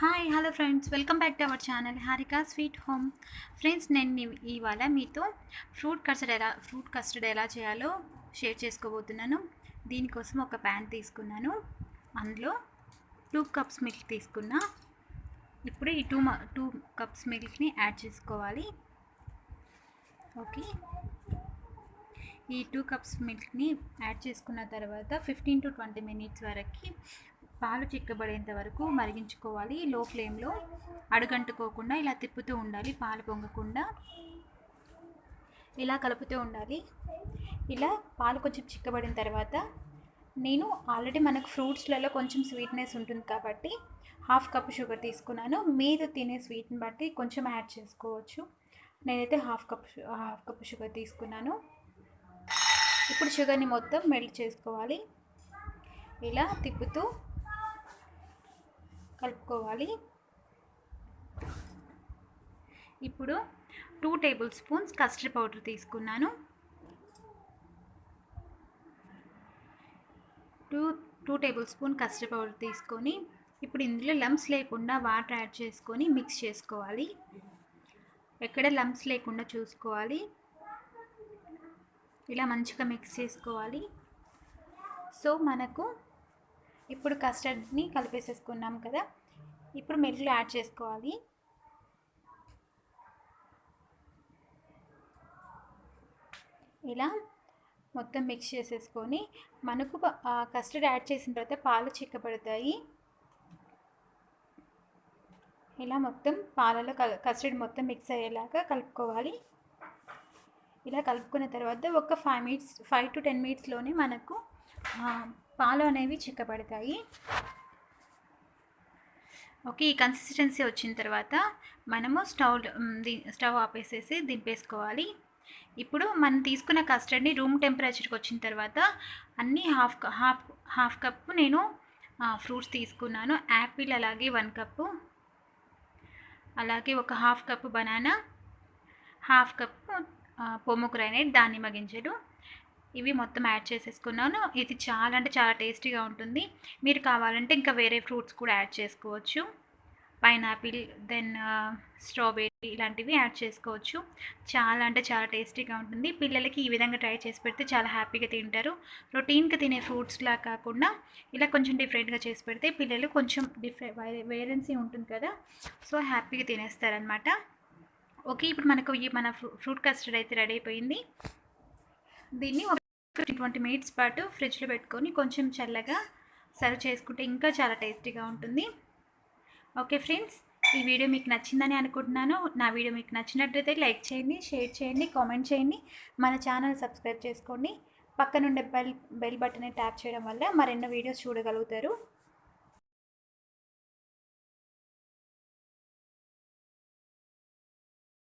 Hi hello friends welcome back to our channel Harika sweet home friends నేను ఇవాళ మీతో fruit custard ఎలా fruit custard ఎలా చేయాలో షేర్ చేసుకోబోతున్నాను. దీనికోసం ఒక ప్యాన్ తీసుకున్నాను. అందులో టూ కప్స్ మిల్క్ తీసుకున్నా. ఇప్పుడు ఈ టూ టూ కప్స్ మిల్క్ని యాడ్ చేసుకోవాలి. ఓకే ఈ టూ కప్స్ మిల్క్ని యాడ్ చేసుకున్న తర్వాత ఫిఫ్టీన్ టు ట్వంటీ మినిట్స్ వరకు పాలు చిక్కబడేంత వరకు మరిగించుకోవాలి. లో ఫ్లేమ్లో అడుగంటుకోకుండా ఇలా తిప్పుతూ ఉండాలి. పాలు పొంగకుండా ఇలా కలుపుతూ ఉండాలి. ఇలా పాలు కొంచెం చిక్కబడిన తర్వాత నేను ఆల్రెడీ మనకు ఫ్రూట్స్లలో కొంచెం స్వీట్నెస్ ఉంటుంది కాబట్టి హాఫ్ కప్ షుగర్ తీసుకున్నాను. మీరు తినే స్వీట్ని బట్టి కొంచెం యాడ్ చేసుకోవచ్చు. నేనైతే half cup half cup sugar తీసుకున్నాను. ఇప్పుడు షుగర్ని మొత్తం మెల్ట్ చేసుకోవాలి. ఇలా తిప్పుతూ కలుపుకోవాలి. ఇప్పుడు two tablespoons custard powder తీసుకున్నాను. Two two tablespoon custard powder తీసుకొని ఇప్పుడు ఇందులో లమ్స్ లేకుండా వాటర్ యాడ్ చేసుకొని మిక్స్ చేసుకోవాలి. ఎక్కడ లమ్స్ లేకుండా చూసుకోవాలి. ఇలా మంచిగా మిక్స్ చేసుకోవాలి. సో మనకు ఇప్పుడు కస్టర్డ్ని కలిపేసేసుకున్నాం కదా. ఇప్పుడు మిల్క్లో యాడ్ చేసుకోవాలి. ఇలా మొత్తం మిక్స్ చేసేసుకొని మనకు కస్టర్డ్ యాడ్ చేసిన తర్వాత పాలు చిక్కబడతాయి. ఇలా మొత్తం పాలలో కస్టర్డ్ మొత్తం మిక్స్ అయ్యేలాగా కలుపుకోవాలి. ఇలా కలుపుకున్న తర్వాత ఒక five minutes five to ten మినిట్స్లోనే మనకు పాలు అనేవి చిక్కబడతాయి. ఓకే ఈ కన్సిస్టెన్సీ వచ్చిన తర్వాత మనము స్టవ్ స్టవ్ ఆపేసేసి దింపేసుకోవాలి. ఇప్పుడు మనం తీసుకున్న కస్టర్డ్ని రూమ్ టెంపరేచర్కి వచ్చిన తర్వాత అన్నీ హాఫ్ హాఫ్ హాఫ్ కప్పు నేను ఫ్రూట్స్ తీసుకున్నాను. యాపిల్ అలాగే వన్ కప్పు అలాగే ఒక half cup banana half cup pomegranate దానిమ్మ గింజలు ఇవి మొత్తం యాడ్ చేసేసుకున్నాను. ఇది చాలా అంటే చాలా టేస్టీగా ఉంటుంది. మీరు కావాలంటే ఇంకా వేరే ఫ్రూట్స్ కూడా యాడ్ చేసుకోవచ్చు. పైనాపిల్ దెన్ స్ట్రాబెర్రీ ఇలాంటివి యాడ్ చేసుకోవచ్చు. చాలా అంటే చాలా టేస్టీగా ఉంటుంది. పిల్లలకి ఈ విధంగా ట్రై చేసి పెడితే చాలా హ్యాపీగా తింటారు. రొటీన్గా తినే ఫ్రూట్స్లా కాకుండా ఇలా కొంచెం డిఫరెంట్గా చేసి పెడితే పిల్లలు కొంచెం డిఫరెంట్ వేరెన్సీ ఉంటుంది కదా సో హ్యాపీగా తినేస్తారనమాట. ఓకే ఇప్పుడు మనకు ఈ మన ఫ్రూట్ కస్టర్డ్ అయితే రెడీ అయిపోయింది. దీన్ని ట్వంటీ మినిట్స్ పాటు ఫ్రిడ్జ్లో పెట్టుకొని కొంచెం చల్లగా సర్వ్ చేసుకుంటే ఇంకా చాలా టేస్టీగా ఉంటుంది. ఓకే ఫ్రెండ్స్ ఈ వీడియో మీకు నచ్చిందని అనుకుంటున్నాను. నా వీడియో మీకు నచ్చినట్లయితే లైక్ చేయండి షేర్ చేయండి కామెంట్ చేయండి. మన ఛానల్ సబ్స్క్రైబ్ చేసుకోండి. పక్కనుండే బెల్ బెల్ బటన్ని ట్యాప్ చేయడం వల్ల మరెన్నో వీడియోస్ చూడగలుగుతారు.